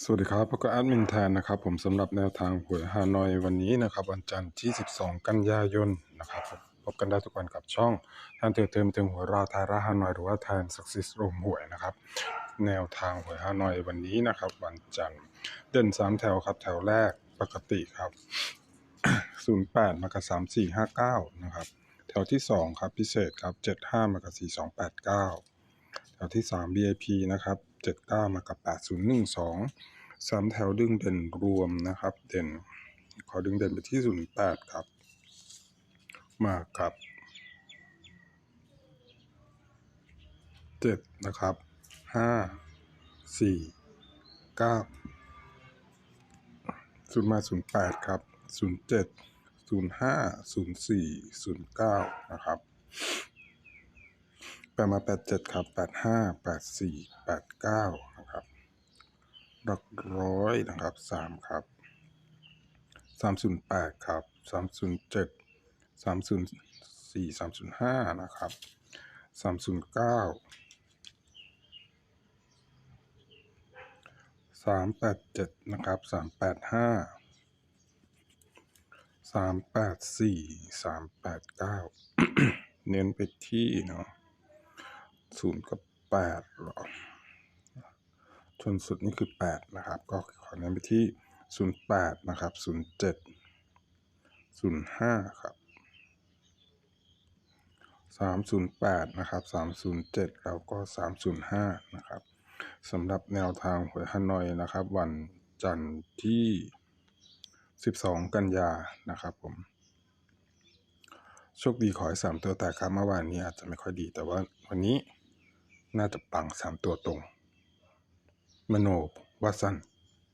สวัสดีครับพบกับแอดมินแทนนะครับ ผมสำหรับแนวทางหวยฮานอยวันนี้นะครับวันจันทร์ที่ 12 กันยายนนะครับพบกันได้ทุกวันกับช่องแทนเติมเติมเติมหวยราวไทยราฮานอยหรือว่าแทนสักซิสรวมหวยนะครับ แนวทางหวยฮานอยวันนี้นะครับ วันจันทร์เด่น 3 แถวครับแถวแรกปกติครับ 08 มากับ 3459 นะครับ แถวที่ 2 ครับพิเศษครับ 75 มากับ 4289 แถวที่ 3 VIP นะครับ 79 มากับ 8012สามแถวดึงเด่นรวมนะครับ เด่น ขอดึงเด่นไปที่ 08 ครับ มากับ 7 นะครับ 5 4 9ศูนย์มา 08 ครับ 07 05 04 09 นะครับ แปดมาแปดเจ็ดครับแปดห้าแปดสี่แปดเก้านะครับหลักร้อยนะครับสามครับสามศูนย์แปดครับสามศูนย์เจ็ดสามศูนย์สี่สามศูนย์ห้านะครับสามศูนย์เก้าสามแปดเจ็ดนะครับสามแปดห้าสามแปดสี่สามแปดเก้าเน้นไปที่เนาะ ศูนย์กับแปดหรอชนสุดนี่คือแปดนะครับ ก็ขอเน้นไปที่ศูนย์แปดนะครับศูนย์เจ็ดศูนย์ห้าครับสามศูนย์แปดนะครับสามศูนย์เจ็ดแล้วก็สามศูนย์ห้านะครับสำหรับแนวทางหวยฮานอยนะครับ วันจันทร์ที่สิบสองกันยานะครับผมโชคดีขอให้สามตัวแตกครับเมื่อวานนี้อาจจะไม่ค่อยดีแต่ว่าวันนี้ น่าจะปังสามตัวตรง มโนวัสัน